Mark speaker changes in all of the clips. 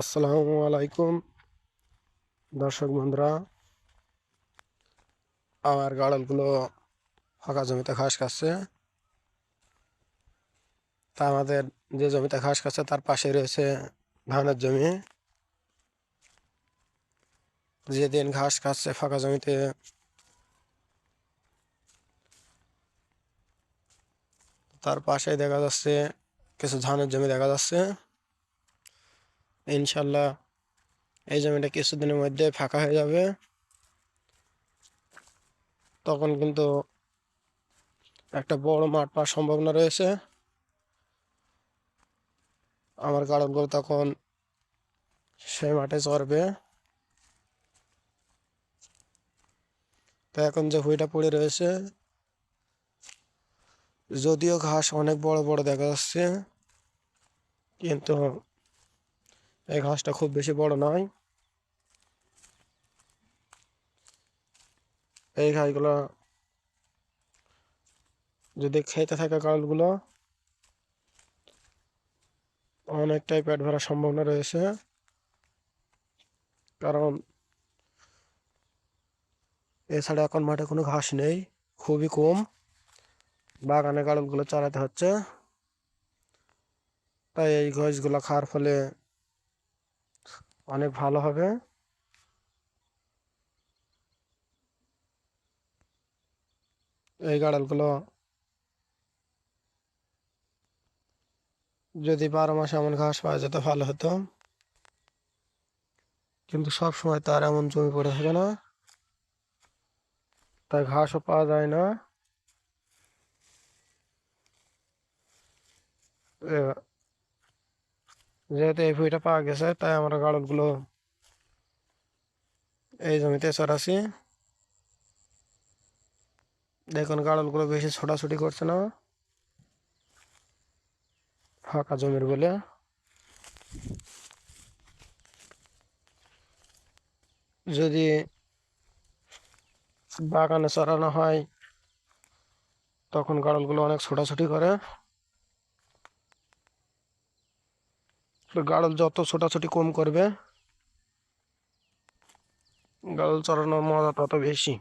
Speaker 1: আসসালামু আলাইকুম। দর্শক বন্ধুরা, আমার গাড়লগুলো ফাঁকা জমিতে ঘাস খাচ্ছে। তা আমাদের যে জমিতে ঘাস খাচ্ছে, তার পাশে রয়েছে ধানের জমি। যেদিন ঘাস খাচ্ছে ফাঁকা জমিতে, তার পাশে দেখা যাচ্ছে কিছু ধানের জমি দেখা যাচ্ছে। ইনশাল্লাহ এই জমিটা কিছুদিনের মধ্যে ফাঁকা হয়ে যাবে। তখন কিন্তু একটা বড় মাঠ পাওয়ার সম্ভাবনা রয়েছে। আমার গাড়লগুলো তখন সেই মাঠে চড়বে। তো এখন যে হুইটা পড়ে রয়েছে, যদিও ঘাস অনেক বড় বড় দেখা যাচ্ছে, কিন্তু এই ঘাসটা খুব বেশি বড় নয়। এই ঘাসগুলো যদি খেতে থাকে কালগুলো অনেকটাই পেট ভরার সম্ভাবনা রয়েছে। কারণ এছাড়া এখন মাঠে কোনো ঘাস নেই, খুবই কম। বাগানে গাড়লগুলো চালাতে হচ্ছে। তাই এই ঘাসগুলো খাওয়ার ফলে অনেক ভালো হবে। এই গাড়ালগুলো যদি বারো মাসে এমন ঘাস পাওয়া যেত, ভালো হতো। কিন্তু সব সময় তার এমন জমি পড়ে থাকে না। তাই ঘাসও পাওয়া যায় না। যেহেতু এই ভুঁইটা পাওয়া গেছে, তাই আমরা গাড়লগুলো এই জমিতে চড়াছি দেখুন গাড়লগুলো বেশি ছোটাছুটি করছে না। ফাঁকা জমির বলে। যদি বাগানে চড়ানো হয়, তখন গাড়লগুলো অনেক ছোটাছুটি করে। গাড়ল যত ছোটাছুটি কম করবে, গাড়ল চড়ানোর মজা তত বেশি।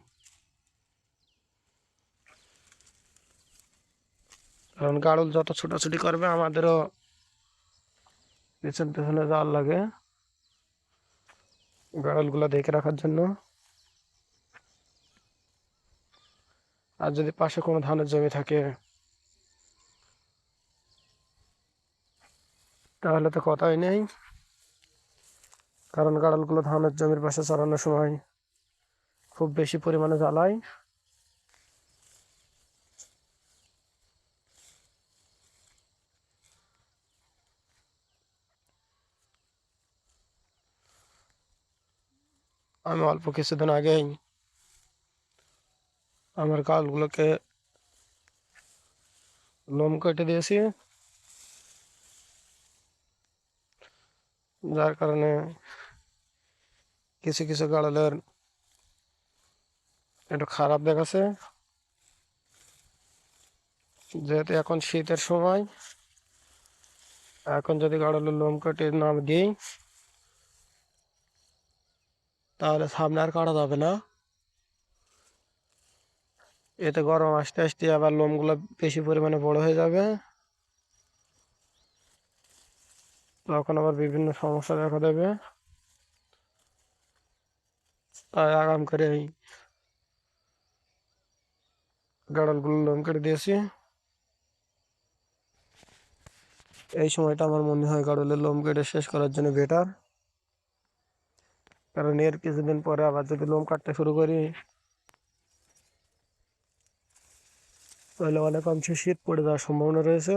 Speaker 1: কারণ গাড়ল যত ছোটাছুটি করবে, আমাদেরও পেছন পেছনে জাল লাগে। গাড়লগুলো দেখে রাখার জন্য। আর যদি পাশে কোনো ধানের জমি থাকে তাহলে তো কথাই নেই। কারণ গাড়ালগুলো ধানের জমির পাশে চড়ানোর সময় খুব বেশি পরিমাণে জ্বালায়। আমি অল্প কিছুদিন আগেই আমার গালগুলোকে লোম কেটে দিয়েছি। যার কারণে কিছু কিছু গাড়লের একটু খারাপ দেখাচ্ছে। যেহেতু এখন শীতের সময়, এখন যদি গাড়লের লোম কেটে নাম দিই, তাহলে সামনে আর কাটা যাবে না। এতে গরম আসতে আসতে আবার লোমগুলো বেশি পরিমাণে বড় হয়ে যাবে। তখন আবার বিভিন্ন সমস্যা দেখা দেবে। তাই আগাম করে এই গাড়লগুলো লোম কেটে দিয়েছি। এই সময়টা আমার মনে হয় গাড়লের লোম কেটে শেষ করার জন্য বেটার কারণ এর কিছুদিন পরে আবার যদি লোম কাটতে শুরু করি, তাহলে অনেক অংশে শীত পড়ে যাওয়ার সম্ভাবনা রয়েছে।